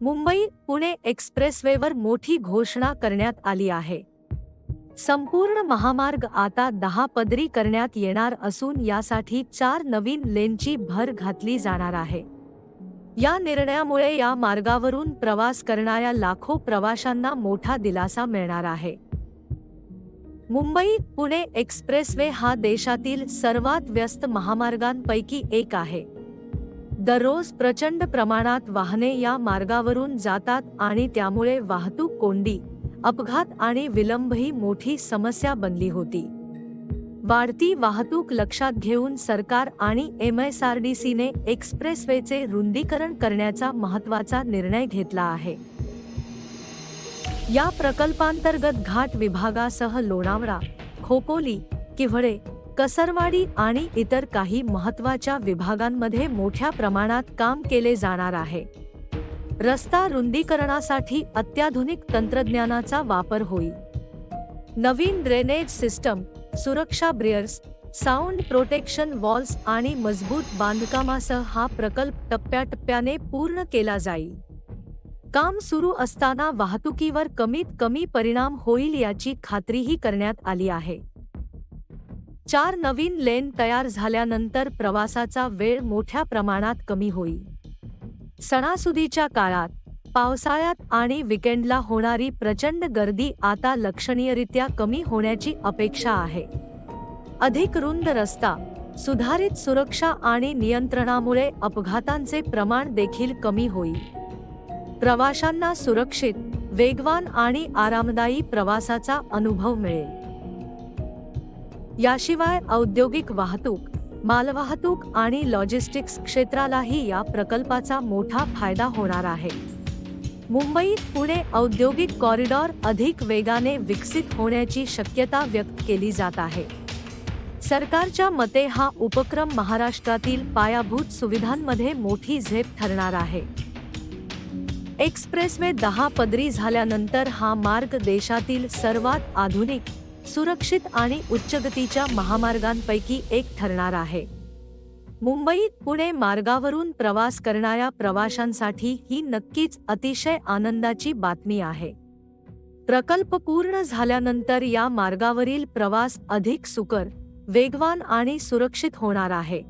मुंबई पुणे एक्सप्रेसवेवर मोठी घोषणा करण्यात आली आहे. संपूर्ण महामार्ग आता दहा पदरी करण्यात येणार असून यासाठी चार नवीन लेनची भर घातली जाणार आहे. या निर्णयामुळे या मार्गावरून प्रवास करणाऱ्या लाखो प्रवाशांना मोठा दिलासा मिळणार आहे. मुंबई पुणे एक्सप्रेसवे हा देशातील सर्वात व्यस्त महामार्गांपैकी एक आहे. दररोज प्रचंड प्रमाणात वाहने या मार्गावरून जातात आणि त्यामुळे वाहतूक कोंडी अपघात आणि विलंब ही मोठी समस्या बनली होती. वाढती वाहतूक लक्षात घेऊन सरकार आणि एम एस आर डी सीने एक्सप्रेसवेचे रुंदीकरण करण्याचा महत्त्वाचा निर्णय घेतला आहे. या प्रकल्पांतर्गत घाट विभागासह लोणावळा खोपोली किव्हळे कसरवाडी आणि इतर काही महत्त्वाच्या विभागांमध्ये मोठ्या प्रमाणात काम केले जाणार आहे. रस्ता रुंदीकरणासाठी अत्याधुनिक तंत्रज्ञानाचा वापर होईल. नवीन ड्रेनेज सिस्टम सुरक्षा ब्रिअर्स साऊंड प्रोटेक्शन वॉल्स आणि मजबूत बांधकामासह हा प्रकल्प टप्प्याटप्प्याने पूर्ण केला जाईल. काम सुरू असताना वाहतुकीवर कमीत कमी परिणाम होईल याची खात्रीही करण्यात आली आहे. चार नवीन लेन तयार झाल्यानंतर प्रवासाचा वेळ मोठ्या प्रमाणात कमी होईल सणासुदीच्या काळात पावसाळ्यात आणि विकेंडला होणारी प्रचंड गर्दी आता लक्षणीयरित्या कमी होण्याची अपेक्षा आहे. अधिक रुंद रस्ता सुधारित सुरक्षा आणि नियंत्रणामुळे अपघातांचे प्रमाण देखील कमी होईल प्रवाशांना सुरक्षित वेगवान आणि आरामदायी प्रवासाचा अनुभव मिळेल. याशिवाय औद्योगिक वाहतूक मालवाहतूक आणि लॉजिस्टिक्स क्षेत्रालाही या प्रकल्पाचा मोठा फायदा होणार आहे. मुंबईत पुणे औद्योगिक कॉरिडॉर अधिक वेगाने विकसित होण्याची शक्यता व्यक्त केली जात आहे. सरकारच्या मते हा उपक्रम महाराष्ट्रातील पायाभूत सुविधांमध्ये मोठी झेप ठरणार आहे. एक्सप्रेसवे दहा पदरी झाल्यानंतर हा मार्ग देशातील सर्वात आधुनिक सुरक्षित आणि उच्चगतीच्या महामार्गांपैकी एक ठरणार आहे. मुंबईत पुणे मार्गावरून प्रवास करणाऱ्या प्रवाशांसाठी ही नक्कीच अतिशय आनंदाची बातमी आहे. प्रकल्प पूर्ण झाल्यानंतर या मार्गावरील प्रवास अधिक सुकर वेगवान आणि सुरक्षित होणार आहे.